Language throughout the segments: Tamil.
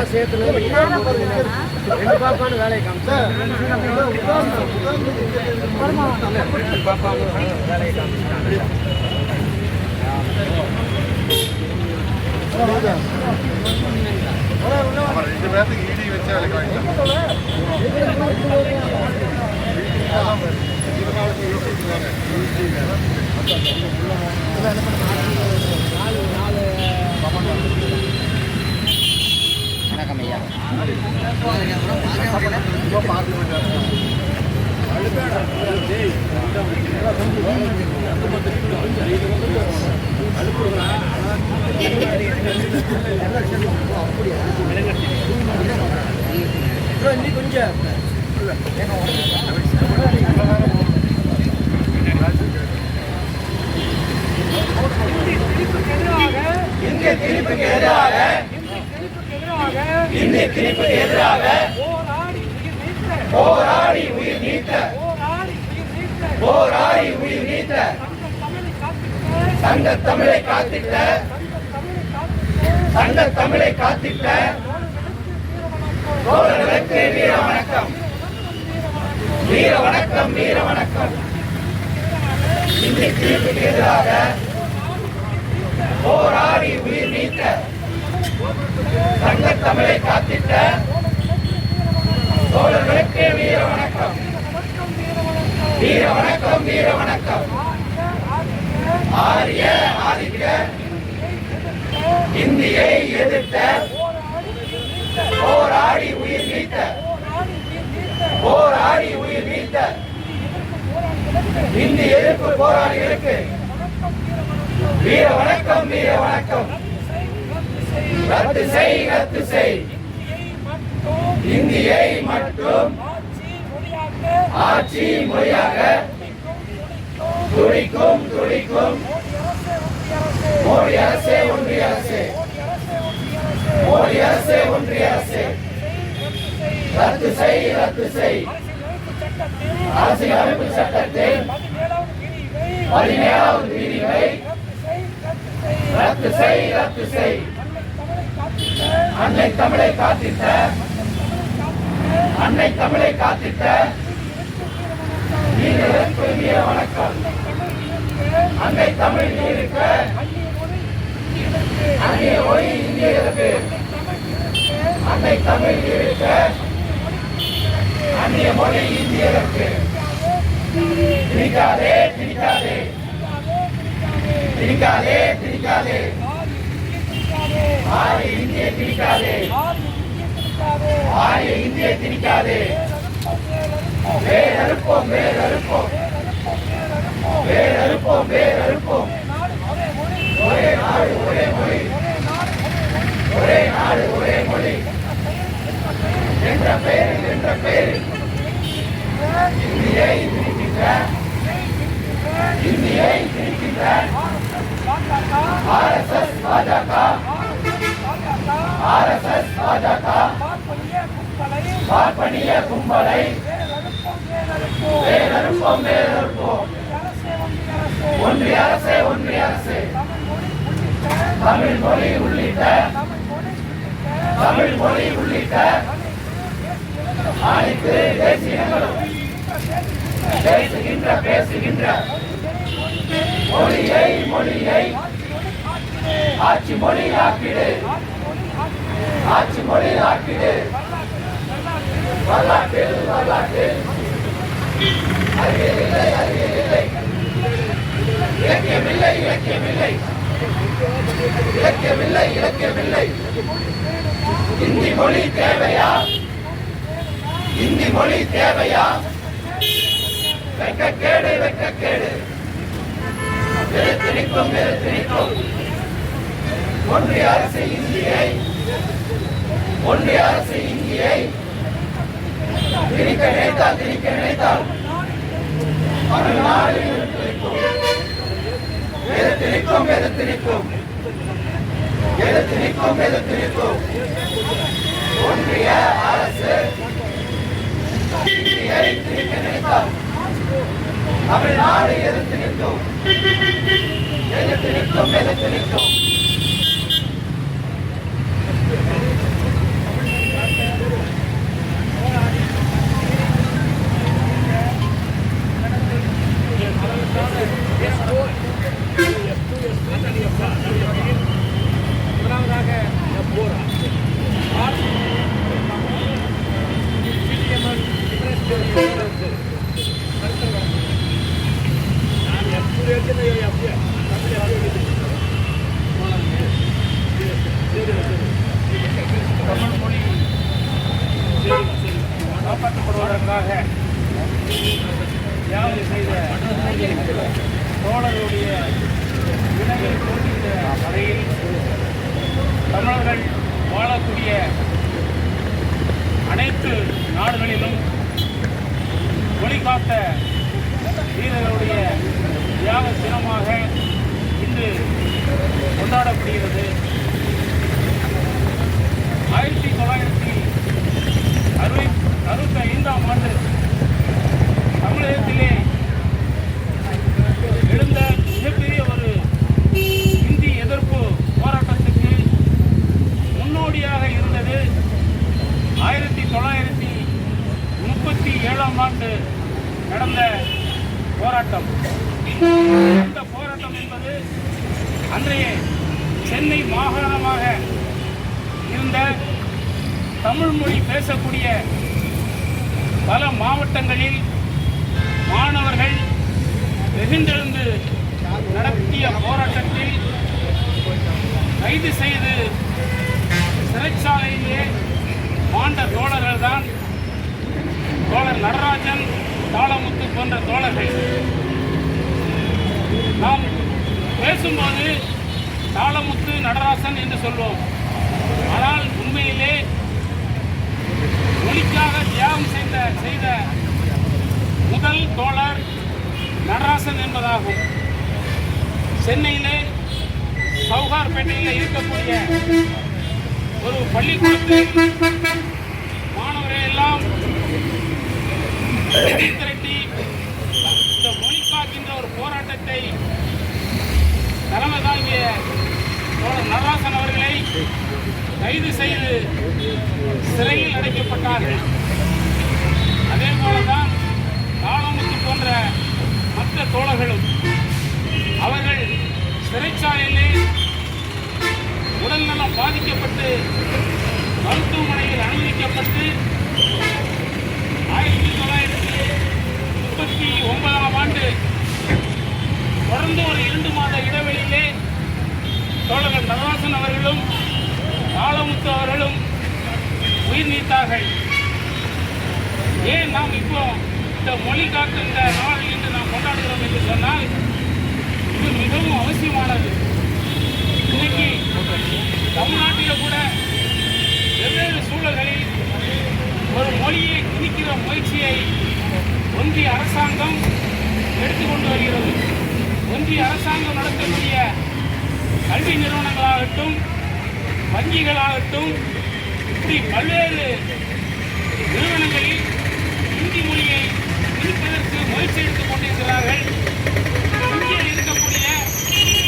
பாப்பாவை சேர்த்துல ரெண்டு பாப்பான்னு வேலையை காமிச்சாங்க. ரெண்டு வேலையை காமிச்சாங்க ரெண்டு பேர்த்துக்கு இடி வச்சு வேலைக்கு வாங்கிட்டாங்க வணக்கம் ஐயா இன்னும் கொஞ்சம் இந்திய திணிப்புக்கு எதிராக இந்திய திணிப்புக்கு எதிராக போராடி உயிர் நீத்த போராடி உயிர் நீத்த சங்க தமிழை காத்திட்ட சங்க தமிழை காத்திட்ட தோழர்களுக்கு வீர வணக்கம். வீர வணக்கம் வீர வணக்கம். இந்திய திணிப்புக்கு எதிராக போராடி உயிர் நீத்த தங்க தமிழை காத்திட்ட தோழர்களுக்கு வீர வணக்கம். வீர வணக்கம் வீர வணக்கம். ஆரிய ஆதிக்க இந்தியை எதிர்த்த போராடி உயிர் நீத்த போராடி உயிர் நீத்த இந்திய எதிர்ப்பு போராளிகளுக்கு வீர வணக்கம் வீர வணக்கம். ரத்து செய் ரத்து செய். இந்தியை மட்டும் ஆட்சி மொழியாக துடிக்கும் துடிக்கும். மோடி அரசே ஒன்றிய அரசே. மோடி அரசே ஒன்றிய அரசே. ரத்து செய் ரத்து செய். அரசியலமைப்பு சட்டத்தை பதினேழாவது பிரிவை ரத்து செய் ரத்து செய். அன்னை தமிழை காத்திட்ட அன்னை தமிழை காத்திட்ட வீரர்களுக்கு வணக்கம். அன்னை தமிழ் நீருக்க அந்நிய மொழி இந்தியர்களுக்கு அன்னை தமிழ் நீருக்க அந்நிய மொழி இந்தியர்களுக்கு திணிக்காதே திணிக்காதே திணிக்காதே திணிக்காதே ஆரிய இந்திய திணிக்காதே ஆரிய இந்திய திணிக்காதே வேர் அறுப்போம் வேர் அறுப்போம் ஒரே நாடு ஒரே மொழி ஒரே நாடு ஒரே மொழி என்ற பெயரில் என்ற பெயரில் இந்தியை திணிக்கின்ற இந்தியை திணிக்கின்ற ஆர்எஸ்எஸ் பாஜக ஆர்எஸ்எஸ் பாஜக. பார்ப்பனிய கும்பலை. வேறறுப்போம் வேறறுப்போம் ஒன்றிய அரசே ஒன்றிய அரசே. தமிழ் மொழி உள்ளிட்ட. தமிழ் மொழி உள்ளிட்ட. அனைத்து தேசியங்களும் பேசுகின்ற பேசுகின்ற. மொழியை மொழியை. ஆட்சி மொழி ஆக்கிடு ஆட்சி மொழி ஆக்கிடு வரலாற்றில் வரலாற்றில் அறிவியலில்லை அறிவியலில்லை இலக்கியமில்லை இலக்கியமில்லை இலக்கியமில்லை இலக்கியமில்லை இந்தி மொழி தேவையா இந்தி மொழி தேவையா வெட்கக்கேடு வெட்கக்கேடு திணிக்கும் திணிக்கும் ஒன்றிய அரசு இந்தியை ஒன்றிய அரசு இந்தியை திணிக்க நினைத்தால் திணிக்க நினைத்தால் தமிழ்நாடு திணிக்கும். எது திணிக்கும் எது திணிக்கும்? நிற்கும் திணிக்கும் எது ஒன்றிய அரசு இந்தியை திணிக்க நினைத்தால் தமிழ்நாடு எது திணிக்கும்? எது திணிக்கும் எது திணிக்கும்? தோழருடைய வினையை போன்ற வகையில் தமிழர்கள் வாழக்கூடிய அனைத்து நாடுகளிலும் ஒளிகாத்த வீரர்களுடைய தியாக தினமாக இன்று கொண்டாடப்படுகிறது. ஆயிரத்தி தொள்ளாயிரத்தி அறுபத்தி அறுபத்தி ஐந்தாம் ஆண்டு தமிழகத்திலே ஆண்டு நடந்த போராட்டம். இந்த போராட்டம் என்பது அன்றைய சென்னை மாகாணமாக இருந்த தமிழ் மொழி பேசக்கூடிய பல மாவட்டங்களில் மாணவர்கள் வெகுண்டெழுந்து நடத்திய போராட்டத்தில் கைது செய்து சிறைச்சாலையிலே மாண்ட தோழர்கள் தான் தோழர் நடராஜன் தாளமுத்து போன்ற தோழர்கள். நாம் பேசும்போது தாளமுத்து நடராசன் என்று சொல்வோம். ஆனால் உண்மையிலே மொழிக்காக தியாகம் செய்த செய்த முதல் தோழர் நடராசன் என்பதாகும். சென்னையிலே சவுகார்பேட்டையில் இருக்கக்கூடிய ஒரு பள்ளிக்கூடத்தில் மாணவரை எல்லாம் திரட்டி இந்த மொழி காக்கின்ற ஒரு போராட்டத்தை தலைமை தாங்கிய தோழர் நடராசன் அவர்களை கைது செய்து சிறையில் அடைக்கப்பட்டார்கள் அதே போலதான் காலமுத்து போன்ற மற்ற தோழர்களும் அவர்கள் சிறைச்சாலையிலே உடல்நலம் பாதிக்கப்பட்டு மருத்துவமனையில் அனுமதிக்கப்பட்டு ஆயிரத்தி முப்பத்தி ஒன்பதாம் ஆண்டு தொடர்ந்து ஒரு இரண்டு மாத இடைவெளியிலே தோழர்கள் நடராசன் அவர்களும் ஆலமுத்து அவர்களும் உயிர் நீத்தார்கள். ஏன் நாம் இப்போ இந்த மொழி காக்க இந்த நாள் என்று நாம் கொண்டாடுகிறோம் என்று சொன்னால் இது மிகவும் அவசியமானது. இன்னைக்கு தமிழ்நாட்டில் கூட வெவ்வேறு சூழல்களில் ஒரு மொழியை திணிக்கிற முயற்சியை ஒன்றிய அரசாங்கம் எடுத்துக்கொண்டு வருகிறது. ஒன்றிய அரசாங்கம் நடத்தக்கூடிய கல்வி நிறுவனங்களாகட்டும் வங்கிகளாகட்டும் இப்படி பல்வேறு நிறுவனங்களில் இந்தி மொழியை திணிப்பதற்கு முயற்சி எடுத்துக் கொண்டிருக்கிறார்கள் இங்கே இருக்கக்கூடிய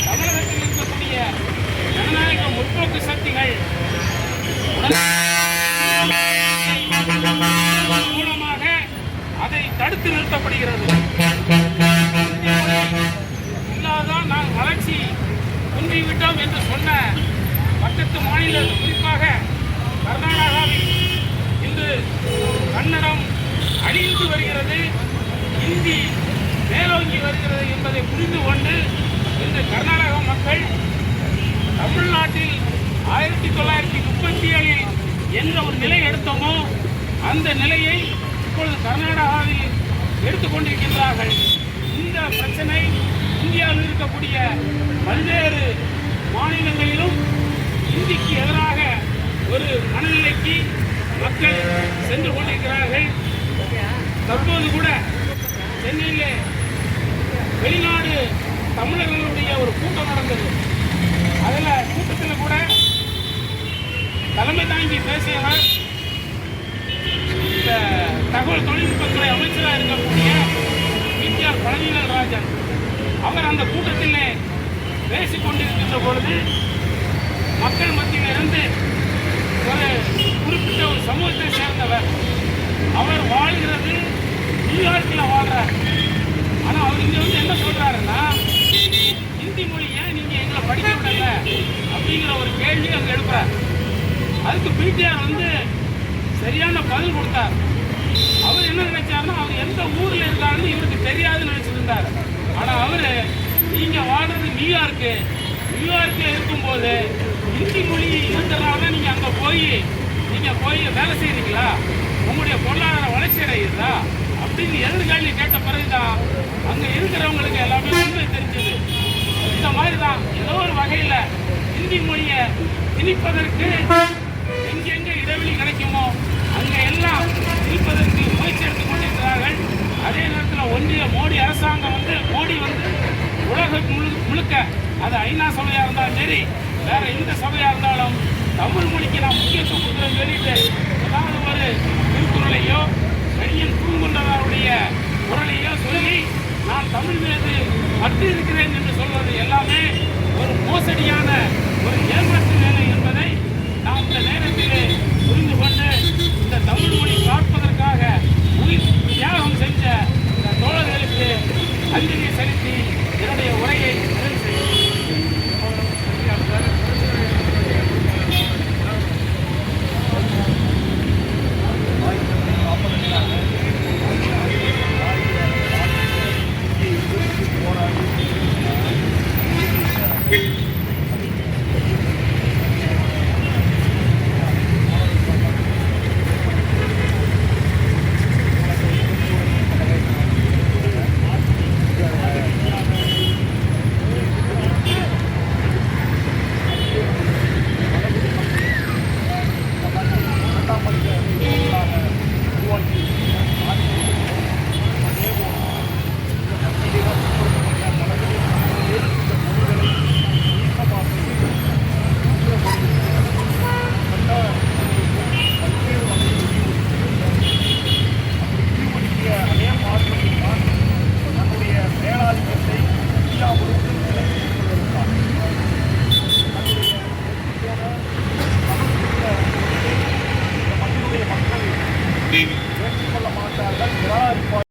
தமிழகத்தில் இருக்கக்கூடிய ஜனநாயக முற்போக்கு சக்திகள் மூலமாக அதை தடுத்து நிறுத்தப்படுகிறது இல்லாதான் நாம் வளர்ச்சி குன்றிவிட்டோம் என்று சொன்ன பக்கத்து மாநில குறிப்பாக கர்நாடகாவில் இன்று கன்னடம் அழிந்து வருகிறது. இந்தி மேலோங்கி வருகிறது என்பதை புரிந்து கொண்டு இன்று கர்நாடக மக்கள் தமிழ்நாட்டில் ஆயிரத்தி தொள்ளாயிரத்தி முப்பத்தி ஏழில் எந்த ஒரு நிலை எடுத்தோமோ அந்த நிலையை இப்பொழுது கர்நாடகாவில் எடுத்துக்கொண்டிருக்கின்றார்கள் இந்த பிரச்சனை இந்தியாவில் இருக்கக்கூடிய பல்வேறு மாநிலங்களிலும் இந்திக்கு எதிராக ஒரு மனநிலைக்கு மக்கள் சென்று கொண்டிருக்கிறார்கள். தற்போது கூட சென்னையிலே வெளிநாடு தமிழர்களுடைய ஒரு கூட்டம் நடந்தது. அதில் கூட்டத்தில் கூட தலைமை தாங்கி பேசியவர் இந்த தகவல் தொழில்நுட்பத்துறை அமைச்சராக இருக்கக்கூடிய விடிஆர் பழனிவேல் ராஜன். அவர் அந்த கூட்டத்திலே பேசிக் கொண்டிருக்கின்ற பொழுது மக்கள் மத்தியில் இருந்து ஒரு குறிப்பிட்ட ஒரு சமூகத்தை சேர்ந்தவர். அவர் வாழ்கிறது நியூயார்க்கில் வாழ்கிறார் ஆனால் அவர் இங்கே வந்து என்ன சொல்கிறாருன்னா ஹிந்தி மொழி ஏன் நீங்கள் எங்களை படிக்க விடல? அப்படிங்கிற ஒரு கேள்வி அங்கே எழுப்புறார். அதுக்கு பிடிஆர் வந்து சரியான பதில் கொடுத்தார். அவர் என்ன நினைச்சாருன்னா அவர் எந்த ஊரில் இருக்காருன்னு இவருக்கு தெரியாதுன்னு நினைச்சிருந்தார் ஆனால் அவர் நீங்கள் வாடுறது நியூயார்க்கு. நியூயார்க்கில் இருக்கும்போது ஹிந்தி மொழி இருக்கிறனால நீங்கள் அங்கே போய் நீங்கள் போய் வேலை செய்கிறீங்களா உங்களுடைய பொருளாதார வளர்ச்சி அடையுதா அப்படின்னு எதிர்காலி கேட்ட பிறகுதான் அங்கே இருக்கிறவங்களுக்கு எல்லாமே உண்மை தெரிஞ்சது. இந்த மாதிரி தான் ஏதோ ஒரு வகையில் ஹிந்தி மொழியை திணிப்பதற்கு எங்கெங்க இடைவெளி கிடைக்குமோ அங்கே எல்லாம் திணிப்பதற்கு முயற்சி எடுத்துக் கொண்டிருக்கிறார்கள். அதே நேரத்தில் ஒன்றிய மோடி அரசாங்கம் வந்து மோடி வந்து உலக முழு- முழுக்க அது ஐநா சபையாக இருந்தாலும் சரி வேற எந்த சபையாக இருந்தாலும் தமிழ் மொழிக்கு நான் முக்கியத்துவம் கொடுக்குறேன்னு சொல்லிட்டு தமிழ் மீது பற்று இருக்கிறேன் என்று சொல்வது எல்லாமே ஒரு மோசடியான ஒரு ஏமாற்று வேலை என்பதை நாம் இந்த நேரத்திலே புரிந்து கொண்டு இந்த தமிழ் மொழி காப்பதற்காக தியாகம் செஞ்ச இந்த தோழர்களுக்கு அஞ்சலி செலுத்தி என்னுடைய உரையை